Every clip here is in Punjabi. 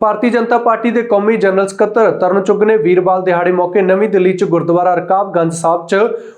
ਭਾਰਤੀ ਜਨਤਾ ਪਾਰਟੀ ਦੇ ਕੌਮੀ ਜਨਰਲ ਸਕੱਤਰ ਤਰਨ ਚੁੱਗ ਨੇ ਵੀਰਵਾਲ ਦਿਹਾੜੇ ਮੌਕੇ ਨਵੀਂ ਦਿੱਲੀ 'ਚ ਗੁਰਦੁਆਰਾ ਰਕਾਬਗੰਜ ਸਾਹਿਬ 'ਚ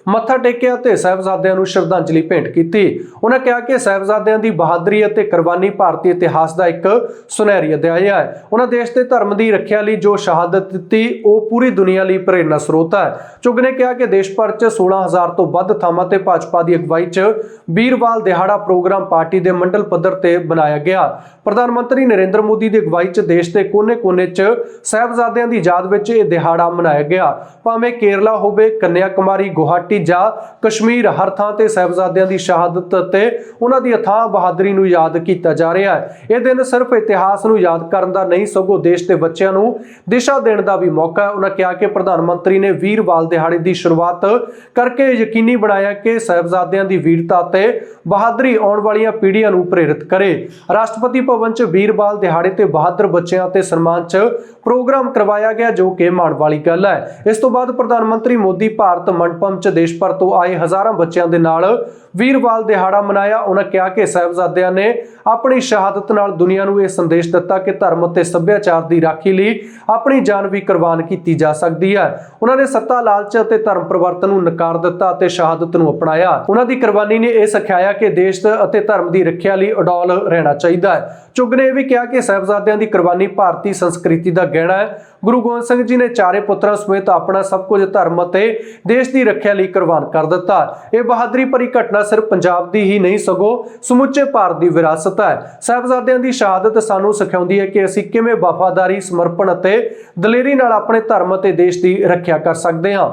ਮੱਥਾ ਟੇਕਿਆ ਤੇ ਸਾਹਿਬਜ਼ਾਦਿਆਂ ਨੂੰ ਸ਼ਰਧਾਂਜਲੀ ਭੇਂਟ ਕੀਤੀ। ਉਹਨਾਂ ਕਿਹਾ ਕਿ ਸਾਹਿਬਜ਼ਾਦਿਆਂ ਦੀ ਬਹਾਦਰੀ ਅਤੇ ਕੁਰਬਾਨੀ ਭਾਰਤੀ ਇਤਿਹਾਸ ਦਾ ਇੱਕ ਸੁਨਹਿਰੀ ਅਧਿਆਇ ਹੈ। ਉਹਨਾਂ ਦੇਸ਼ ਤੇ ਧਰਮ ਦੀ ਰੱਖਿਆ ਲਈ ਜੋ ਸ਼ਹਾਦਤ ਦਿੱਤੀ, ਉਹ ਪੂਰੀ ਦੁਨੀਆ ਲਈ ਪ੍ਰੇਰਨਾ ਸਰੋਤ ਹੈ। ਚੁੱਗ ਨੇ ਕਿਹਾ ਕਿ ਦੇਸ਼ ਭਰ 'ਚ 16000 ਤੋਂ ਵੱਧ ਥਾਵਾਂ ਤੇ ਭਾਜਪਾ ਦੀ ਅਗਵਾਈ 'ਚ ਵੀਰਵਾਲ ਦਿਹਾੜਾ ਪ੍ਰੋਗਰਾਮ ਪਾਰਟੀ ਦੇ ਮੰਡਲ ਪੱਧਰ ਤੇ ਬਣਾਇਆ ਗਿਆ। ਪ੍ਰਧਾਨ ਮੰਤਰੀ ਨਰਿੰਦਰ ਮੋਦੀ ਦੀ ਅਗਵਾਈ 'ਚ ਦੇਸ਼ ਦੇ ਕੋਨੇ-ਕੋਨੇ 'ਚ ਸਾਹਿਬਜ਼ਾਦਿਆਂ ਦੀ ਯਾਦ ਵਿੱਚ ਇਹ ਦਿਹਾੜਾ ਮਨਾਇਆ ਗਿਆ। ਭਾਵੇਂ ਕੇਰਲਾ ਹੋਵੇ ਕੰਨਿਆ ਕੁਮਾਰੀ ਗੁਹਾਟੀ ਜਾਂ ਕਸ਼ਮੀਰ, ਹਰ ਥਾਂ ਤੇ ਸਾਹਿਬਜ਼ਾਦਿਆਂ ਦੀ ਸ਼ਹਾਦਤ ਅਤੇ ਉਹਨਾਂ ਦੀ ਅਥਾਹ ਬਹਾਦਰੀ ਨੂੰ ਯਾਦ ਕੀਤਾ ਜਾ ਰਿਹਾ ਹੈ। ਇਹ ਦਿਨ ਸਿਰਫ ਇਤਿਹਾਸ ਨੂੰ ਯਾਦ ਕਰਨ ਦਾ ਨਹੀਂ, ਸਗੋਂ ਦੇਸ਼ ਦੇ ਬੱਚਿਆਂ ਨੂੰ ਦਿਸ਼ਾ ਦੇਣ ਦਾ ਵੀ ਮੌਕਾ ਹੈ। ਉਹਨਾਂ ਕਿਹਾ ਕਿ ਪ੍ਰਧਾਨ ਮੰਤਰੀ ਨੇ ਵੀਰਵਾਲ ਦਿਹਾੜੇ ਦੀ ਸ਼ੁਰੂਆਤ ਕਰਕੇ ਯਕੀਨੀ ਬਣਾਇਆ ਕਿ ਸਾਹਿਬਜ਼ਾਦਿਆਂ ਦੀ ਵੀਰਤਾ ਤੇ ਬਹਾਦਰੀ ਆਉਣ ਵਾਲੀਆਂ ਪੀੜ੍ਹੀਆਂ ਨੂੰ ਪ੍ਰੇਰਿਤ ਕਰੇ। ਰਾਸ਼ਟਰਪਤੀ ਭਵਨ 'ਚ ਵੀਰਵਾਲ ਦਿਹਾੜੇ ਤੇ ਬਹਾਦਰ ਬੱਚਿਆਂ ਤੇ ਸਨਮਾਨ 'ਚ ਪ੍ਰੋਗਰਾਮ ਕਰਵਾਇਆ ਗਿਆ ਜੋ ਕਿ ਮਾਣ ਵਾਲੀ ਗੱਲ ਹੈ। ਇਸ ਤੋਂ ਬਾਅਦ ਪ੍ਰਧਾਨ ਮੰਤਰੀ ਮੋਦੀ ਭਾਰਤ ਮੰਡਪਮ 'ਚ ਦੇਸ਼ ਭਰ ਤੋਂ ਆਏ ਹਜ਼ਾਰਾਂ ਬੱਚਿਆਂ ਦੇ ਨਾਲ ਵੀਰਵਾਲ ਦਿਹਾੜਾ ਮਨਾਇਆ। ਉਹਨਾਂ ਕਿਹਾ ਕਿ ਸਾਹਿਬਜ਼ਾਦਿਆਂ ਨੇ ਆਪਣੀ ਸ਼ਹਾਦਤ ਨਾਲ ਦੁਨੀਆ ਨੂੰ ਇਹ ਸੰਦੇਸ਼ ਦਿੱਤਾ ਕਿ ਧਰਮ ਅਤੇ ਸੱਭਿਆਚਾਰ ਦੀ ਰਾਖੀ ਲਈ ਆਪਣੀ ਜਾਨ ਵੀ ਕੁਰਬਾਨ ਕੀਤੀ ਜਾ ਸਕਦੀ ਹੈ। ਉਹਨਾਂ ਨੇ ਸੱਤਾ ਲਾਲਚ ਅਤੇ ਧਰਮ ਪਰਿਵਰਤਨ ਨੂੰ ਨਕਾਰ ਦਿੱਤਾ ਅਤੇ ਸ਼ਹਾਦਤ ਨੂੰ ਅਪਣਾਇਆ। ਉਹਨਾਂ ਦੀ ਕੁਰਬਾਨੀ ਨੇ ਇਹ ਸਿਖਾਇਆ ਕਿ ਦੇਸ਼ ਅਤੇ ਧਰਮ ਦੀ ਰੱਖਿਆ ਲਈ ਅਡੋਲ ਰਹਿਣਾ ਚਾਹੀਦਾ ਹੈ। ਚੁੱਗ ਨੇ ਇਹ ਵੀ ਕਿਹਾ ਕਿ ਸਾਹਿਬਜ਼ਾਦਿਆਂ ਦੀ ਕੁਰਬਾਨੀ ਭਾਰਤੀ ਸੰਸਕ੍ਰਿਤੀ ਦਾ ਗਹਿਣਾ ਹੈ। ਗੁਰੂ ਗੋਬਿੰਦ ਸਿੰਘ ਜੀ ਨੇ ਚਾਰੇ ਪੁੱਤਰਾਂ ਸਮੇਤ ਆਪਣਾ ਸਭ ਕੁਝ ਧਰਮ ਅਤੇ ਦੇਸ਼ ਦੀ ਰੱਖਿਆ ਲਈ ਕੁਰਬਾਨ ਕਰ ਦਿੱਤਾ। ਇਹ ਬਹਾਦਰੀ ਭਰੀ ਘਟਨਾ ਸਿਰਫ ਪੰਜਾਬ ਦੀ ਹੀ ਨਹੀਂ, ਸਗੋਂ ਸਮੁੱਚੇ ਭਾਰਤ ਦੀ ਵਿਰਾਸਤ ਹੈ। ਸਾਹਿਬਜ਼ਾਦਿਆਂ ਦੀ ਸ਼ਹਾਦਤ ਸਾਨੂੰ ਸਿਖਾਉਂਦੀ ਹੈ ਕਿ ਅਸੀਂ ਕਿਵੇਂ ਵਫਾਦਾਰੀ, ਸਮਰਪਣ ਅਤੇ ਦਲੇਰੀ ਨਾਲ ਆਪਣੇ ਧਰਮ ਅਤੇ ਦੇਸ਼ ਦੀ ਰੱਖਿਆ ਕਰ ਸਕਦੇ ਹਾਂ।